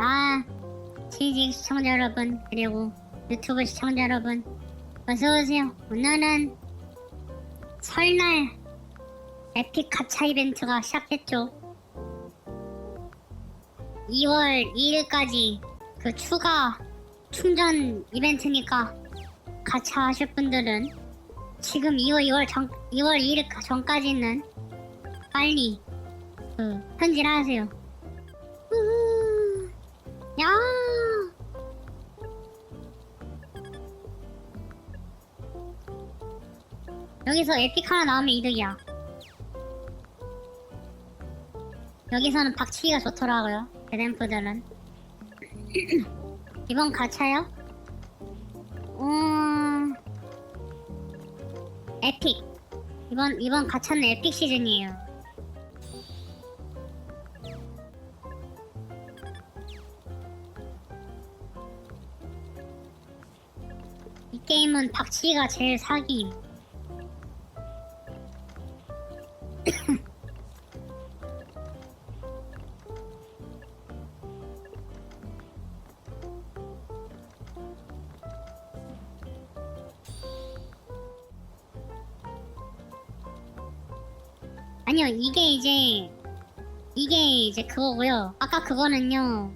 아, 치직 시청자 여러분, 그리고 유튜브 시청자 여러분, 어서오세요. 오늘은 설날 에픽 가차 이벤트가 시작됐죠. 2월 2일까지 그 추가 충전 이벤트니까 가차 하실 분들은 지금 2월 2월 전 2월 2일 전까지는 빨리 그 현질을 하세요. 여기서 에픽 하나 나오면 이득이야. 여기서는 박치기가 좋더라고요. 배댄프들은. 이번 가차요? 음... 에픽. 이번 이번 가차는 에픽 시즌이에요. 이 게임은 박치기가 제일 사기임. 아니요, 이게 이제 이게 이제 그거고요. 아까 그거는요.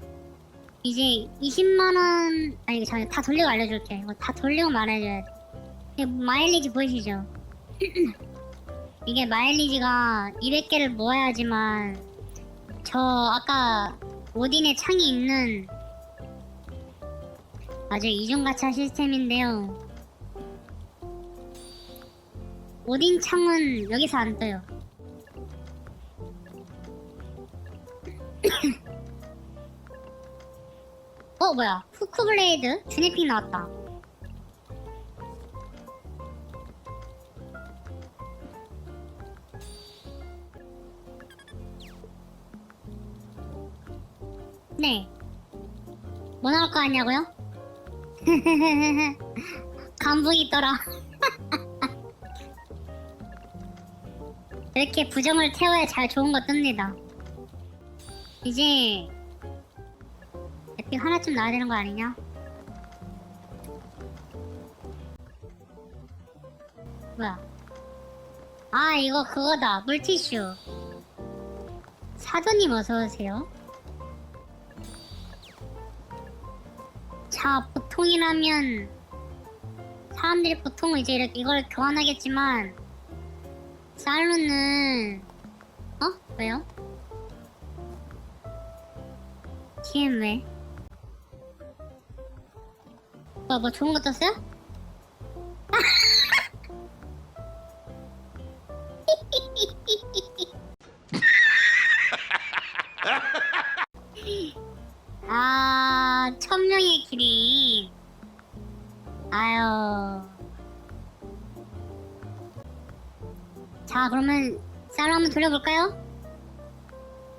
이제 20만 원 아니 잠깐 다 돌리고 알려줄게. 이거 다 돌리고 말해줘야 돼. 마일리지 보이시죠? 이게 마일리지가 200개를 모아야지만 저 아까 오딘의 창이 있는 아주 이중가차 시스템인데요. 오딘 창은 여기서 안 떠요. 어 뭐야. 후크블레이드? 주니핑 나왔다. 네 뭐 나올 거 아냐고요? 감동이 있더라. 이렇게 부정을 태워야 잘 좋은 거 뜹니다. 이제 에픽 하나쯤 나와야 되는 거 아니냐? 뭐야? 아 이거 그거다 물티슈 사도님 어서오세요 자 보통이라면 사람들이 보통 이제 이렇게 이걸 교환하겠지만 쌀로는 어? 왜요? DM 왜? 뭐, 뭐 좋은 거 떴어요? 아, 천명의 기린. 아유. 자, 그러면 쌀로 한번 돌려볼까요?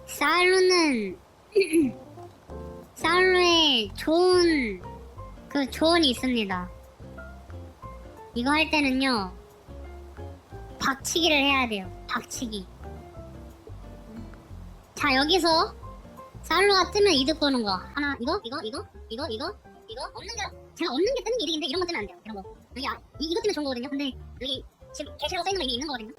쌀로는 쌀로에 좋은 그 조언이 있습니다. 이거 할 때는요, 박치기를 해야 돼요. 박치기. 자, 여기서 쌀로가 뜨면 이득 보는 거. 하나, 이거, 이거, 이거, 이거, 이거, 이거. 없는 게, 제가 없는 게 뜨는 게 이득인데 이런 거 뜨면 안 돼요. 이런 거. 여기, 아, 이, 이거 뜨면 좋은 거거든요. 근데 여기 지금 개체로 써있는 거 이미 있는 거거든요.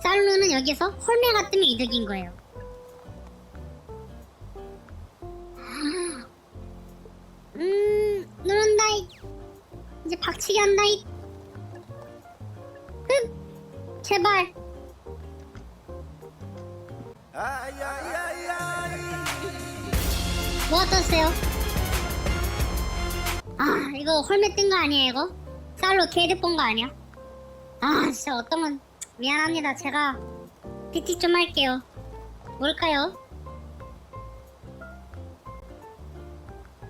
쌀로는 여기서 홀매가 뜨면 이득인 거예요. 뭐 어떠세요? 아, 이거 홀매 뜬 거 아니에요, 이거? 쌀로 개드 본거 아니야? 아, 진짜 어떤 건 미안합니다. 제가 PT 좀 할게요. 뭘까요?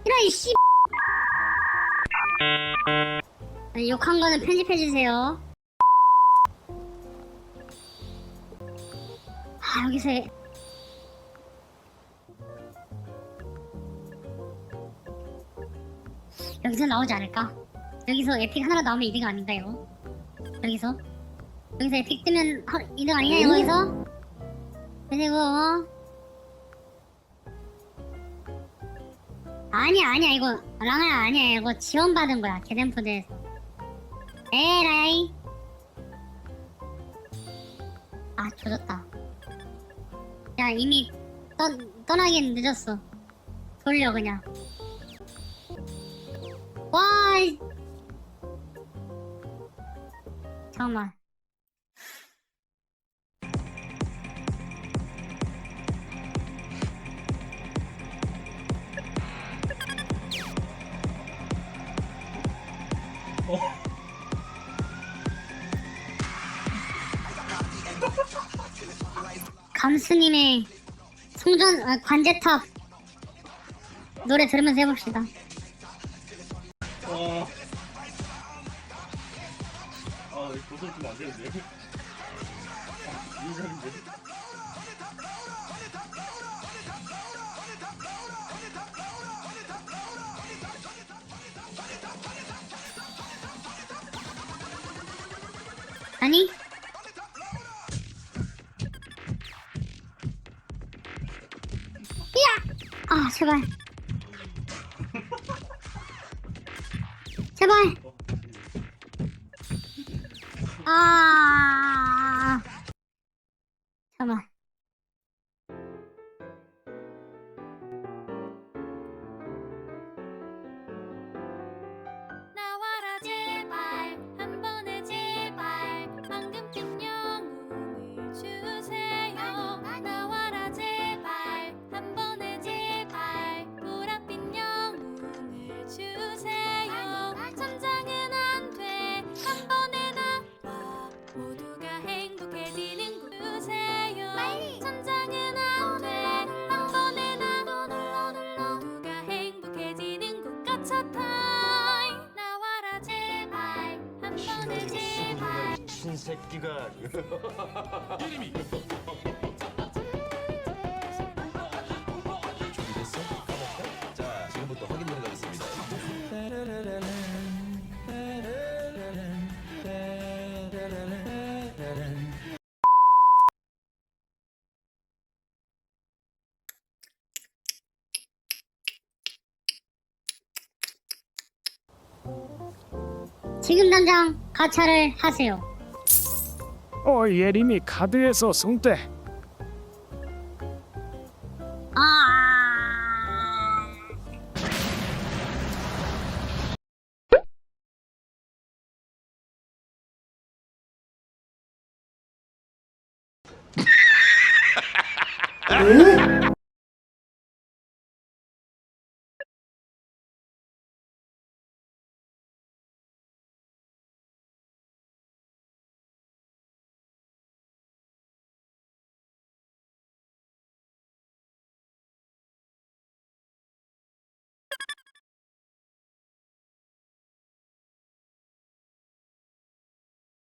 이런 이 씨. 아니, 욕한 거는 편집해주세요. 아, 여기서. 해- 여기서 나오지 않을까? 여기서 에픽 하나 나오면 이득 아닌가요? 여기서? 여기서 에픽 뜨면 하- 이득 아니냐, 여기서? 그리고 어? 아니야 아니야 이거 랑아야 아니야 이거 지원받은 거야 개댄푸드에서 에라이 아 조졌다 야 이미 떠, 떠나긴 늦었어 돌려 그냥 와 이- 잠깐만 감스님의 송전 아, 관제탑 노래 들으면서 해봅시다. 와. 아, 도전 좀안 되는데. 아, 인상인데. 아니? 야! 아 제발. 제발. 아. 잠깐. 나와라 제발 한 번에 제발 황금빛 영웅을 주세요 나와라 제발 한 번에 제발 보랏빛 영웅을 주세요 제발 신새끼가. 준비됐어? 까먹까? 자, 지금부터 확인 들어가겠습니다. 지금 당장 가차를 하세요. 어 예림이 카드에서 승대